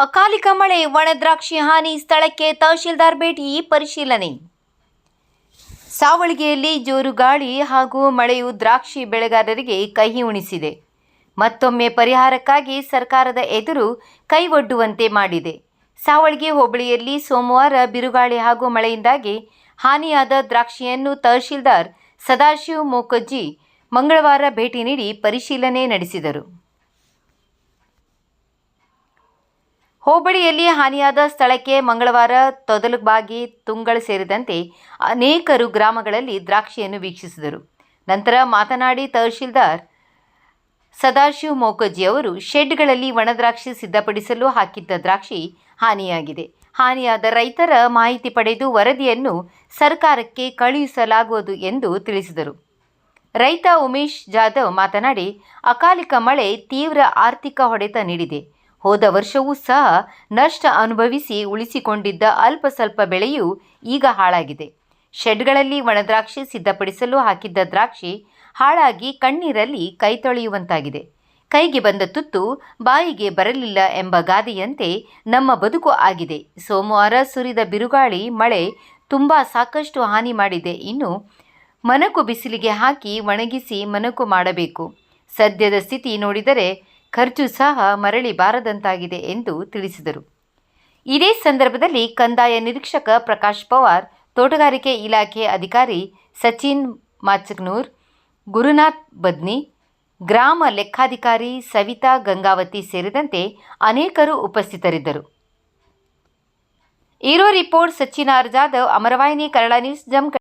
ಅಕಾಲಿಕ ಮಳೆ ಒಣದ್ರಾಕ್ಷಿ ಹಾನಿ, ಸ್ಥಳಕ್ಕೆ ತಹಶೀಲ್ದಾರ್ ಭೇಟಿ, ಪರಿಶೀಲನೆ. ಸಾವಳಿಗೆಯಲ್ಲಿ ಜೋರು ಗಾಳಿ ಹಾಗೂ ಮಳೆಯು ದ್ರಾಕ್ಷಿ ಬೆಳೆಗಾರರಿಗೆ ಕಹಿ ಉಣಿಸಿದೆ. ಮತ್ತೊಮ್ಮೆ ಪರಿಹಾರಕ್ಕಾಗಿ ಸರ್ಕಾರದ ಎದುರು ಕೈವೊಡ್ಡುವಂತೆ ಮಾಡಿದೆ. ಸಾವಳಿಗೆ ಹೋಬಳಿಯಲ್ಲಿ ಸೋಮವಾರ ಬಿರುಗಾಳಿ ಹಾಗೂ ಮಳೆಯಿಂದಾಗಿ ಹಾನಿಯಾದ ದ್ರಾಕ್ಷಿಯನ್ನು ತಹಶೀಲ್ದಾರ್ ಸದಾಶಿವ್ ಮೋಕಜ್ಜಿ ಮಂಗಳವಾರ ಭೇಟಿ ನೀಡಿ ಪರಿಶೀಲನೆ ನಡೆಸಿದರು. ಹೋಬಳಿಯಲ್ಲಿ ಹಾನಿಯಾದ ಸ್ಥಳಕ್ಕೆ ಮಂಗಳವಾರ ತೊದಲುಬಾಗಿ ತುಂಗಳ ಸೇರಿದಂತೆ ಅನೇಕರು ಗ್ರಾಮಗಳಲ್ಲಿ ದ್ರಾಕ್ಷಿಯನ್ನು ವೀಕ್ಷಿಸಿದರು. ನಂತರ ಮಾತನಾಡಿ ತಹಶೀಲ್ದಾರ್ ಸದಾಶಿವ್ ಮೋಕಜ್ಜಿ ಅವರು, ಶೆಡ್ಗಳಲ್ಲಿ ಒಣದ್ರಾಕ್ಷಿ ಸಿದ್ಧಪಡಿಸಲು ಹಾಕಿದ್ದ ದ್ರಾಕ್ಷಿ ಹಾನಿಯಾಗಿದೆ. ಹಾನಿಯಾದ ರೈತರ ಮಾಹಿತಿ ಪಡೆದು ವರದಿಯನ್ನು ಸರ್ಕಾರಕ್ಕೆ ಕಳುಹಿಸಲಾಗುವುದು ಎಂದು ತಿಳಿಸಿದರು. ರೈತ ಉಮೇಶ್ ಜಾಧವ್ ಮಾತನಾಡಿ, ಅಕಾಲಿಕ ಮಳೆ ತೀವ್ರ ಆರ್ಥಿಕ ಹೊಡೆತ ನೀಡಿದೆ. ಹೋದ ವರ್ಷವೂ ಸಹ ನಷ್ಟ ಅನುಭವಿಸಿ ಉಳಿಸಿಕೊಂಡಿದ್ದ ಅಲ್ಪ ಸ್ವಲ್ಪ ಬೆಳೆಯೂ ಈಗ ಹಾಳಾಗಿದೆ. ಶೆಡ್ಗಳಲ್ಲಿ ಒಣದ್ರಾಕ್ಷಿ ಸಿದ್ಧಪಡಿಸಲು ಹಾಕಿದ್ದ ದ್ರಾಕ್ಷಿ ಹಾಳಾಗಿ ಕಣ್ಣೀರಲ್ಲಿ ಕೈ ತೊಳೆಯುವಂತಾಗಿದೆ. ಕೈಗೆ ಬಂದ ತುತ್ತು ಬಾಯಿಗೆ ಬರಲಿಲ್ಲ ಎಂಬ ಗಾದೆಯಂತೆ ನಮ್ಮ ಬದುಕು ಆಗಿದೆ. ಸೋಮವಾರ ಸುರಿದ ಬಿರುಗಾಳಿ, ಮಳೆ ತುಂಬ ಸಾಕಷ್ಟು ಹಾನಿ ಮಾಡಿದೆ. ಇನ್ನು ಮನಕು ಬಿಸಿಲಿಗೆ ಹಾಕಿ ಒಣಗಿಸಿ ಮನಕು ಮಾಡಬೇಕು. ಸದ್ಯದ ಸ್ಥಿತಿ ನೋಡಿದರೆ ಖರ್ಚು ಸಹ ಮರಳಿ ಬಾರದಂತಾಗಿದೆ ಎಂದು ತಿಳಿಸಿದರು. ಇದೇ ಸಂದರ್ಭದಲ್ಲಿ ಕಂದಾಯ ನಿರೀಕ್ಷಕ ಪ್ರಕಾಶ್ ಪವಾರ್, ತೋಟಗಾರಿಕೆ ಇಲಾಖೆ ಅಧಿಕಾರಿ ಸಚಿನ್ ಮಾಚಕ್ನೂರ್ ಗುರುನಾಥ್ ಬದ್ನಿ, ಗ್ರಾಮ ಲೆಕ್ಕಾಧಿಕಾರಿ ಸವಿತಾ ಗಂಗಾವತಿ ಸೇರಿದಂತೆ ಅನೇಕರು ಉಪಸ್ಥಿತರಿದ್ದರು. ಇರೋ report Sachin R Jadhav, Amaravahini Kannada news ಜಮ್ಕ